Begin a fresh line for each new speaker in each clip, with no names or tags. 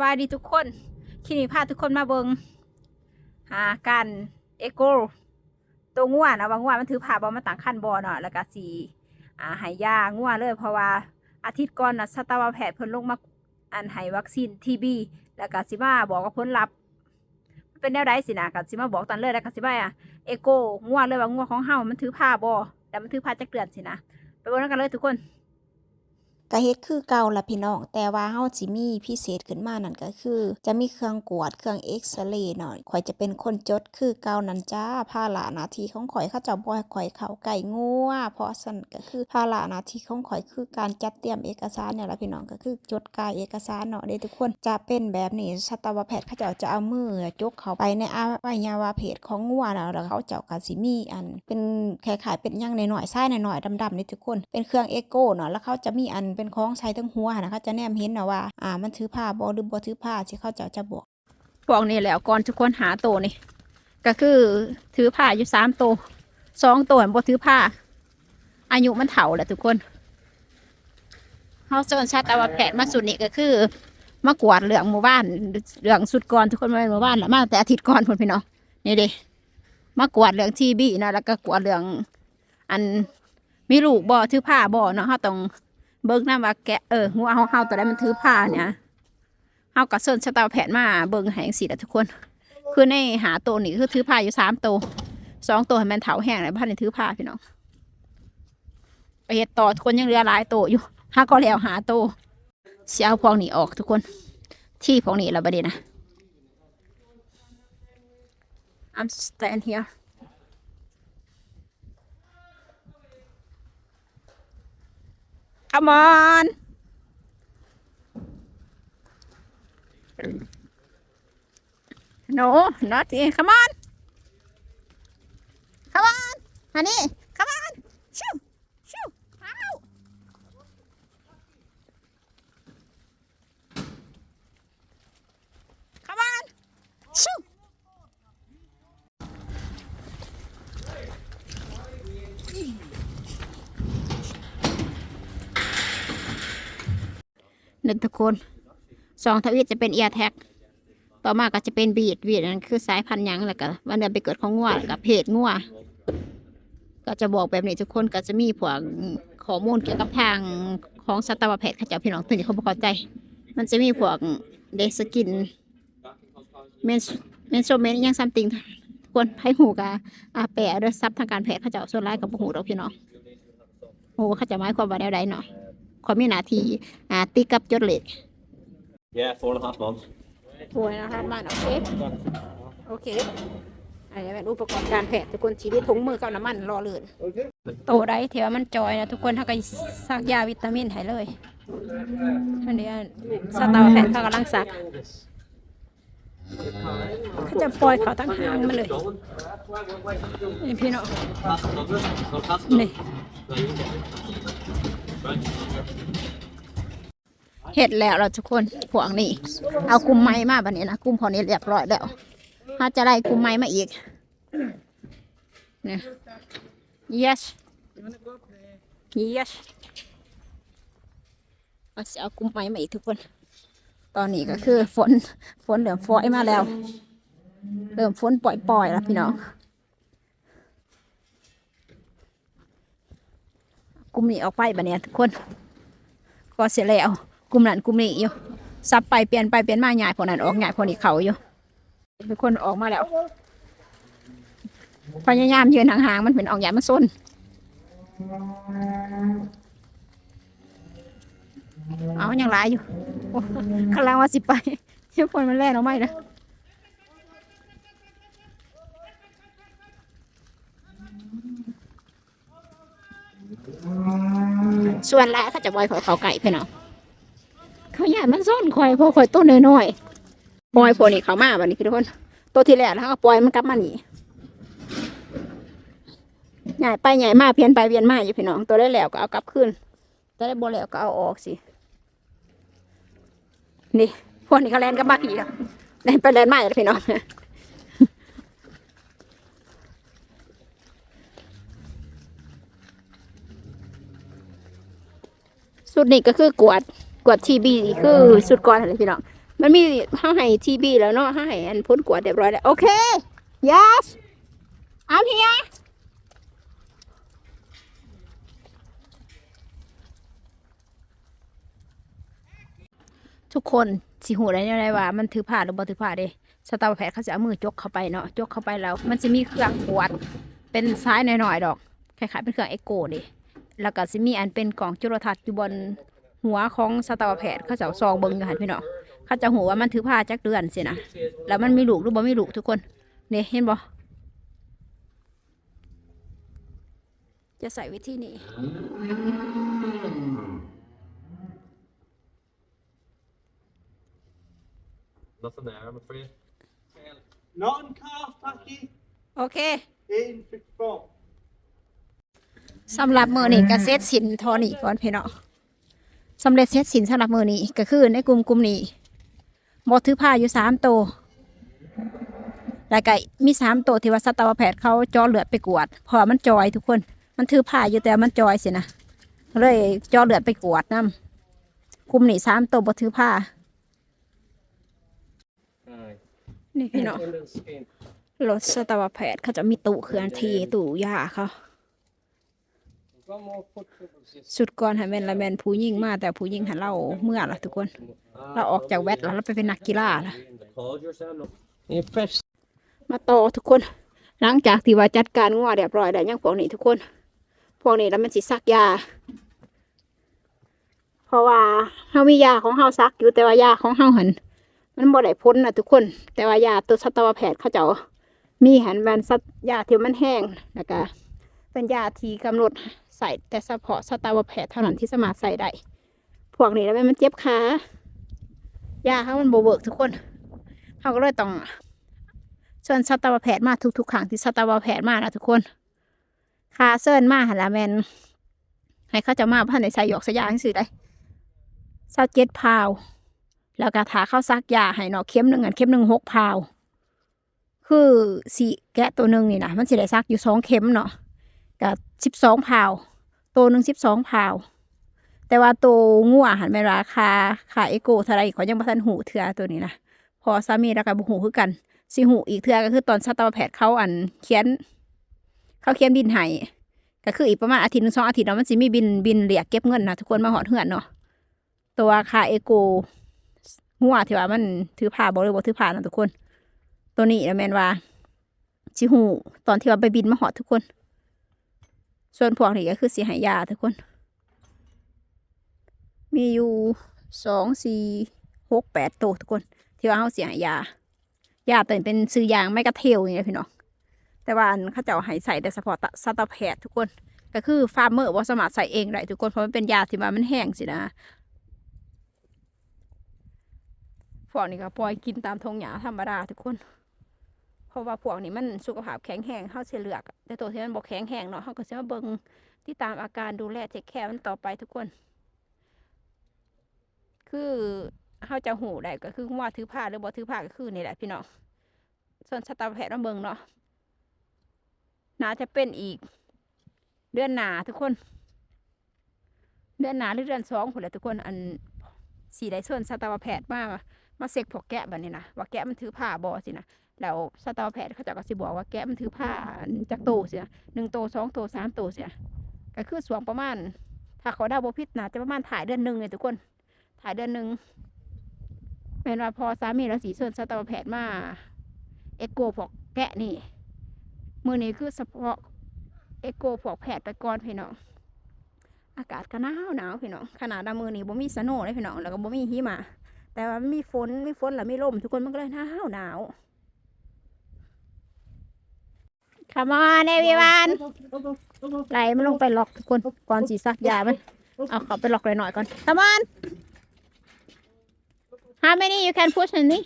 บายดีทุกคนคลินี้พาทุกคนมาเบิงหาการเอโกตัวงัวนะว่างัวมันถือผ่าบอมาต่างขั้นบอเนาะแล้วก็สีอ่าหายยางัวเลยเพราะว่าอาทิตย์ก่อนนะสัตวแพทย์เพิ่นลงมาอันให้วัคซีนทีบีแล้วก็สิมาบอกว่าผลลัพธ์มันเป็นแนวใดสินะก็สิมาบอกตอนเลยแล้วก็สิมาเอโกงัวเลยว่างัวของเฮามันถือผ่าบอแล้วมันถือผ่าจักเดือนสินะไปเบิ่งกันเลยทุกคน
ก็เฮ็ดคือเก่าล่ะพี่น้อง แต่ว่าเฮาสิมีพิเศษขึ้นมานั่นก็คือ จะมีเครื่องกวดเครื่องเอ็กซเรย์หน่อยข่อยจะเป็นคนจดคือเก่านั่นจ้าภาระหน้าที่ของข่อยเขาเจ้าบ่ให้ข่อยเข้าใกล้งัวเพราะฉะนั้นก็คือภาระหน้าที่ของข่อยคือการจัดเตรียมเอกสารเนี่ยล่ะพี่น้องก็คือจดกายเอกสารเนาะเด้ทุกคนจะเป็นแบบนี้สัตวแพทย์เขาเจ้าจะเอามือจกเขาไปในอวัยวะเพศของงัวน่ะแล้วเขาเจ้าก็สิมีอัน เป็นคล้ายๆเป็นยังหน่อยๆทรายหน่อยๆดำๆนี่ทุกคน เป็นเครื่องเอ็กโกเนาะแล้วเขาจะมีอันเป็นของใช้ทั้งหัวนะเขาจะแนมเห็นนะว่าอ่ามันถือผ้าบ่หรือบ่ถือผ้าที่เขาจะจะบอก
พวกนี้แหล้วก่อนทุกคนหาโตนี่ก็คือถือผ้าอยู่สามโตสองโตบ่ถือผ้า อายุมันเฒ่าแหละทุกคนเฮาเชิญชาตวแพทย์มาสุดนี่ก็คือมากวาดเหลืองหมู่บ้านเหลืองสุดก่อนทุกคนมาหมู่บ้านละมาแต่อาทิตย์ก่อนคนพี่น้องนี่เด้มากวาดเหลืองทีบีนะแล้วก็กวาดเหลืองอันมีลูกบ่ถือผ้าบ่เนาะเฮาต้อง เบิ่งนำว่าแกะเออหัวเฮาเฮาตัวใดมันถือผ้าเนี่ยเฮาก็เซิร์นสตาแผนมาเบิ่งให้งซี่แหละทุกคน คือในหาตัวนี่คือถือผ้าอยู่สามตัวสองตัวให้มันเถาแห้งแล้วพันนี่ถือผ้าพี่น้องไปเฮ็ดต่อทุกคนยังเหลือหลายตัวอยู่ห้าก็แล้วหาตัวเสียเอาพวกนี้ออกทุกคน ที่พวกนี้แล้วบัดนี้นะ I'm stand here Come on No, not here. Come on. Come on, Honey. Shoo, shoo. Ow. Come on. Shoo. ห นึ่งทุกคนสองทวีตจะเป็นเอียแท็กต่อมาก็จะเป็นบีดบีดนั่นคือสายพันธุ์หยังแล้วก็วันเดือนไปเกิดของงัวแล้วก็เพศงัวก็จะบอกแบบนี้ทุกคนก็จะมีพวกข้อมูลเกี่ยวกับทางของสัตวแพทย์เขาเจะพี่น้องตื่นเขาบ่เข้าใจ มันจะมีพวกเดสกินเมนเมนโซเมนยังซัมติงทุกคนไพ่หูกาอาแปะด้วยซับทางการแพทย์เขาเจ้าส่วนร้ายกับหูเราพี่น้องหูเขาจะหมายความว่าแนวใดเนาะ ความมีหน้าที่อ่าตีกับจดเหล็ก
Yeah, four and a half months.
ป่วยนะครับมันโอเค โอเคอันนี้เป็นอุปกรณ์การแพทย์ทุกคนชีวิตถุงมือกับน้ำมันรอเลือนโตได้เถวมันจอยนะทุกคนถ้าก็ซักยาวิตามินให้เลยอันนี้สตาวแพทย์เขากำลังซักเขาจะปล่อยเขาตั้งหางมันเลยนี่พี่น้องนี่ เห็ดแล้วเราทุกคนพวกนี้เอากุมไม้มาบันนี้นะกุมพอนี้เรียบร้อยแล้วถ้าจะได้กุมไม้มาอีกเนี่ย yes yes เอาสิเอากุมไม้มาอีกทุกคน ตอนนี้ก็คือฝนฝนเริ่มฝอยมาแล้ว เริ่มฝนปล่อยๆแล้วพี่น้อง กลุ่มนี้ออกไปบันนี้ทุกคน ก็เสร็จแล้วกลุ่มนั้นกลุ่มนี้อยู่ซับไปเปลี่ยนไปเปลี่ยนมาใหญ่พวกนั้นออกใหญ่พวกนี้เขาอยู่เป็นคนออกมาแล้วพยายามยืนห่างๆมันเป็นออกใหญ่มันซนเอาอย่างไรอยู่โอ้กำลังว่าสิไปเดี๋ยวคนมันแล่นออกไม่นะ ส่วนแรกเขาจะบอยขอเขาไก่เพื่อนเอาเขาอยากมันซ่อนคอยพราะคอยต้นน้อยๆปล่อยพวกนี้เขามาแบบนี้คือทุกคนตัวที่แรกแล้วเขาก็ปล่อยมันกลับมาหนีใหญ่ไปใหญ่มาเพียนไปเพียนมาอยู่พี่น้อง ตัวได้แล้วก็เอากลับขึ้นตัวได้บ่แล้วก็เอาออกสินี่พวกนี้เขาแลนกับมาพี่ครับแลนไปแลนมาอยู่พี่น้อง สุดนี้ก็คือกวดกวดทีบีคือสุดก่อนอะไรพี่น้องมันมีห้าให้ทีบีแล้วเนาะห้าให้อันพ้นกวดเรียบร้อยแล้วโอเค yes I'm here ทุกคนสิหูได้ยังไงว่ามันถือผ้าหรือบ่ถือผ้าเด้สตาวแพทย์เขาจะเอามือจกเข้าไปเนาะจกเข้าไปแล้ว มันจะมีเครื่องกวดเป็นซ้ายหน่อยๆดอกคล้ายๆเป็นเครื่องเอ็กโกเด้ แล้วก็สิมีอันเป็นกล่องจุลทรรศน์อยู่บนหัวของสตาวแพทย์เขาจะเอาซองเบิ่งอยู่หันพี่น้องเขาจะหูว่ามันถือผ้าจักเดือนสินะแล้วมันมีลูกหรือบ่มีลูกทุกคนเนี่ยเห็นบ่จะใส่วิธีนี้
Nothing there, I'm afraid.
Not in calf, Packy.
โอเค
In for front.
สำหรับมือนี้ก็เซตสินเทอนี่ก่อนพี่เนาะสำเร็จเซตสินสำหรับมือนี้ก็คือในกลุ่มกลุ่มนี้บอถือผ้าอยู่สามตัวแล้วก็มีสามตัวที่ว่าสัตวแพทย์เขาเจอเลือดไปกวดเพราะว่ามันจอยทุกคน มันถือผ้าอยู่แต่มันจอยสินะเลยเจอเลือดไปกวดนํกลุ่มนี้สามตัวบอถือผ้า
Aye.
นี่พี่เนาะ
Under the skin.
รถสัตวแพทย์เขาจะมีตู้เคลื่อนที่ตู้ยาเขา สุดก่อนหันแมนละแมนผู้ยิ่งมาแต่ผู้ยิ่งหันเล่าเมื่อละทุกคน เราออกจากแวดแล้วเราไปเป็นนักกีฬาละมาต่อทุกคน หลังจากที่ว่าจัดการงัวเรียบร้อยแล้วยังพวกนี้ทุกคน พวกนี้แล้วมันสิซักยา เพราะว่าเฮามียาของเฮาซักอยู่แต่ว่ายาของเฮาหันมันบ่ได้พ้นนะทุกคน แต่ว่ายาตัวสัตวแพทย์เขาเจ้ามีหันแบนสัตยาที่มันแห้งแล้วก็เป็นยาที่กำหนด ใส่แต่เฉพาะสัตวแพทเท่านั้นที่สามารถใส่ได้ พวกนี้แล้วมันเจ็บขายาเขามันโบเวิร์กทุกคน เขาก็เลยต้องส่วนสัตวแพทย์มาทุกๆครั้งที่สัตวแพทย์มานะทุกคนคาเซินมาหันละแมนให้เขาจะมาพันในใส่หยอกสยางสิได้เศร้าเจ็ดพาว แล้วก็ถาเข้าซักยาให้เนาะเข็มหนึ่งอันเข็มหนึ่งหกพาว คือสีแกะตัวหนึ่งนี่นะมันสิได้ซักอยู่สองเข็มเนาะกับสิบสองพาว ตัวหนึ่งสิบสองพาวแต่ว่าตัวงัวหันไปราคาค่าเอโกเท่าไรขอยังบ่ทันหูเถื่อตัวนี้นะพอสามีแล้วก็บ่หูคือกันสิหูอีกเทื่อก็คือตอนสัตวแพทย์เขาอันเขียน เขาเขียนบินให้ก็คืออีกประมาณอาทิตย์หนึงสองอาทิตย์เนาะมันสิมีบินบินเรียกเก็บเงินนะทุกคนมาหอดเหือนเนาะตัวคาเอโกหัวที่ว่ามันถือผ้าบ่หรือบ่ถือผ้านะทุกคน ตัวนี้นะแมนว่าสิหูตอนที่ว่าไปบินมาหอดทุกคน ส่วนพวกนี้ก็คือสิใหายาทุกคน มีอยู่สองสี่หกแปดตัวทุกคน ที่ว่าเขาเสียหายา ยาตัวนี้เป็นซื้อยางไม่กระเทลอย่างนี้พี่น้อง แต่ว่าอันเขาจะเอาให้ใส่แต่เฉพาะตะสัตวแพทย์ทุกคน ก็คือฟาร์มเมอร์ว่าสมารถใส่เองได้ทุกคน เพราะมันเป็นยาที่ว่ามันแห้งสินะพวกนี้ก็ปล่อยกินตามทงหญ้าธรรมดาทุกคน เพราะว่าพวกนี้มันสุขภาพแข็งแรงเขาเสียเลือก แต่ตัวที่มันบอกแข็งแรงเนาะเขาก็จะมาเบิ่งที่ตามอาการดูแลเทคแคร์มันต่อไปทุกคน คือเขาจะหูได้ก็คือว่าถือผ้าหรือบ่ถือผ้าก็คือนี่แหละพี่น้องส่วนสัตวแพทย์มาเบิงเนาะน่าจะเป็นอีก เดือนหนาทุกคน เดือนหนาหรือเดือนสองผลแหละทุกคนอันสีได้ส่วนสัตวแพทย์มามาเสกพวกแกะแบบนี้นะว่าแกะมันถือผ้าบอสินะ แล้วสตวแพทย์เขาจะก็สิบอกว่าแกะมันถือผ้าจากโตเสินะหนึ่งโตสองโตสามโตเสินะก็คือสวงประมาณ ถ้าเขาได้บพิษนะจะประมาณถ่ายเดือนหนึ่งเลยทุกคน ถ่ายเดือนหนึ่งเป็นว่าพอสามีเราสีส่วนสตวแพทย์มาเอโกพวกแกะนี่มือนี้คือเฉพาะเอโกพวกแผดไปก่อนพี่น้องอากาศก็หนาวหนาวพี่น้องขนาดดามือนี้บ่มีสโนว์เลยพี่น้องแล้วก็บ่มีหิมะแต่ว่ามันมีฝนมีฝนแล้วมีลมทุกคนมันก็เลยหนาวหนาว ขมอนเอวีวันไหลมันลงไปหลอกทุกคนก่อนสีสักยามันเอาเขาไปหลอกหน่อยก่อนขมอน How many you can push in this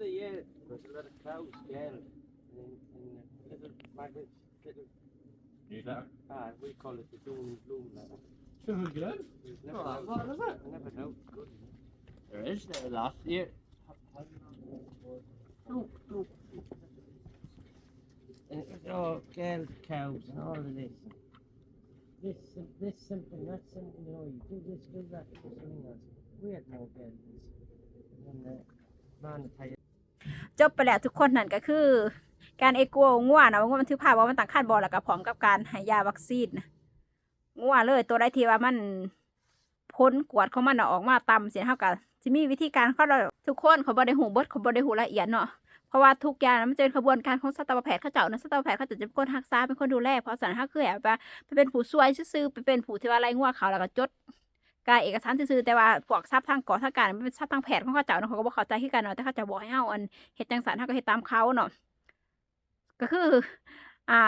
other year, there was a lot of cows scared. the little maggots, little,
Is that
ah, we call it the doom bloom. Like that.
so good?
We've never
Oh,
known,
what is it?
I never know. Good. There is there last year. And it's all girl cows and all of this. This, this something, that's something, you know, you do this, do that, do something else. We had no girls. And the man the tire
จบไปแล้วทุกคนนั่นก็คือ การเอโกงัวนะว่ามันถือภาพว่ามันต่างขั้นบอแล้วก็พร้อมกับการให้ยาวัคซีนนะงัวเลยตัวใดที่ว่ามันพ้นกวดของมันน่ะออกมาต่ำเสียเท่ากับจะมีวิธีการเขาเราทุกคนเขาบริหูบดเขาบริหูละเอียดเนาะเพราะว่าทุกอย่างนมันจะเป็นขบวนการของสัตวแพทย์เขาเจ้านะสัตวแพทย์เขาจะเป็นคนรักษาเป็นคนดูแลเพราะสันเขาคือแบบว่าไปเป็นผู้ช่วยซื่อไปเป็นผู้ที่ว่าไรงัวเขาแล้วก็จดกายเอกสารซื่อแต่ว่าพวกทรัพย์ทางก่อทางการมันเป็นทรัพย์ทางแพทย์ของเขาเจ้าเนาะเขาก็บ่เข้าใจคือกันเนาะแต่เขาจะบอกให้เฮาอันเฮ็ดจังสันเฮาก็เฮ็ดตามเขาเนาะ ก็คือ อ่า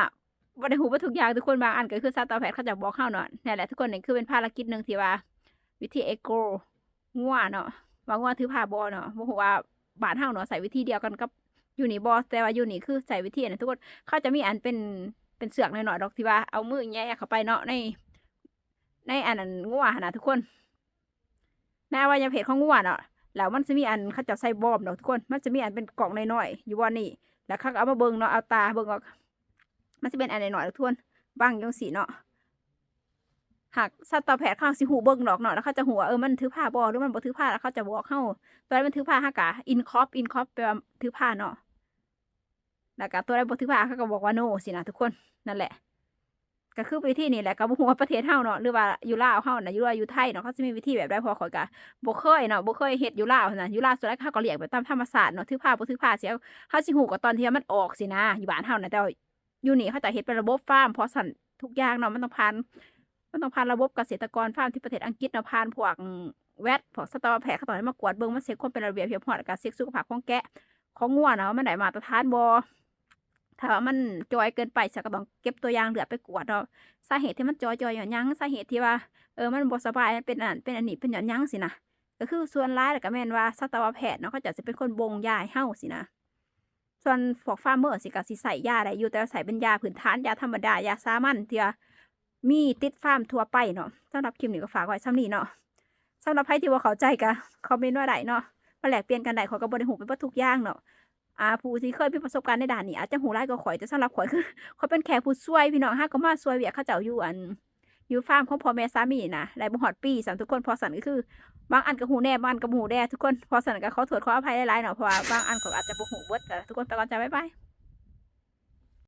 บ่ได้ฮู้ว่าทุกอย่างทุกคนบางอันก็คือสัตวแพทเขาจะบอกเฮาเนาะนั่แหละทุกคนนี่คือเป็นภารกิจหนึ่งที่ว่า วิธีเอโกงัวเนาะว่างัวถือผ้าบ่เนาะบ่ฮู้ว่าบานเฮาเนาะใส่วิธีเดียวกันกับอยู่นี่บ่แต่ว่าอยู่นี่คือใส่วิธีอันนั้นทุกคนเขาจะมีอันเป็นเป็นเสือกหน่อยๆดอกที่ว่าเอามือแย่เข้าไปเนาะในในอันนั้นงัวหั่นน่ะทุกคนในอวัยวะเพศของงูเนาะแล้วมันจะมีอันเขาจะใส่บอมเนาะทุกคน มันจะมีอันเป็นกล่องน้อยๆอยู่บนนี่ แล้วเขาก็เอามาเบิ่งเนาะเอาตาเบิ่งออกมันจะเป็นอันน้อยๆทุกคนบางยังสีเนาะหากสัตวแพทย์เขาสิหูเบิ่งดอกเนาะแล้วเขาจะหัวเออมันถือผ้าบอหรือมันบ่ถือผ้าแล้วเขาจะบอกเข้าตัวแรกมันถือผ้าฮากะอินคอปอินคอปแปลว่าถือผ้าเนาะแล้วก็ตัวแรกบ่ถือผ้าเขาก็บอกว่าโนสินะทุกคนนั่นแหละ ก็คือวิธีนี่แหละก็บ่ฮู้ว่าประเทศเฮาเนาะหรือว่าอยู่ลาวเฮาน่ะอยู่ว่าอยู่ไทยเนาะเขาสิมีวิธีแบบใดพอข่อยก็บ่เคยเนาะบ่เคยเฮ็ดอยู่ลาวนะอยู่ลาวส่วนใหญ่เขาก็เลี้ยงแบบตามธรรมชาติเนาะถือผ้าบ่ถือผ้าเสียเฮาสิฮู้ก็ตอนที่มันออกสินะอยู่บ้านเฮานะแต่อยู่นี่เขาจะเฮ็ดเป็นระบบฟาร์มเพราะสั่นทุกอย่างเนาะมันต้องผ่านมันต้องผ่านระบบเกษตรกรฟาร์มที่ประเทศอังกฤษเนาะผ่านพวกแวดพวกสัตวแพทย์เขาต้องให้มากวดเบิ่งมันเช็คความเป็นระเบียบเรียบร้อยแล้วก็เช็คสุขภาพของแกะของงัวเนาะมันได้มาตรฐานบ่ ถ้าว่ามันจอยเกินไปฉันก็ต้องเก็บตัวอย่างเหลือไปกวดเนาะสาเหตุที่มันจอยจอยหย่อนยั้งสาเหตุที่ว่าเออมันบ่สบายเป็นอันเป็นอันนี้เป็นหย่อนยั้งสินะก็คือส่วนร้ายแล้วก็แม่นว่าสัตวแพทย์เนาะเขาจะจะเป็นคนบงยาให้เฮาสินะส่วนพวกฟาร์มเมอร์สิก็สิใส่ยาได้อยู่แต่ว่าใส่เป็นยาพื้นฐานยาธรรมดายาสามัญที่ว่ามีติดฟาร์มทั่วไปเนาะสำหรับคลิปนี้ก็ฝากไว้ซ้ำนี้เนาะสำหรับใครที่ว่าเข้าใจก็คอมเมนต์ว่าได้เนาะมาแลกเปลี่ยนกันได้ขอยก็บ่ได้ฮู้เป็นบ่ทุกอย่างเนาะ อ่าผู้ที่เคยมีประสบการณ์ในด่านนี้อาจจะฮู้หลายก็ข่อยแต่สำหรับข่อยคือเขาเป็นแขกผู้ช่วยพี่น้องฮะก็มาช่วยเวียกเขาเจ้าอยู่อันอยู่ฟาร์มของพ่อแม่สามีนะไรบุหอดปีสามทุกคนพอสันก็คือบางอันก็หูแน่บางอันก็บ่หูแน่ทุกคนพอสันก็เขาถอดขออภัยหลายๆหน่อยเพราะว่าบางอันเขาอาจจะบุหูเบิดแต่ทุกคนไปก่อนจ้าบ๊ายบาย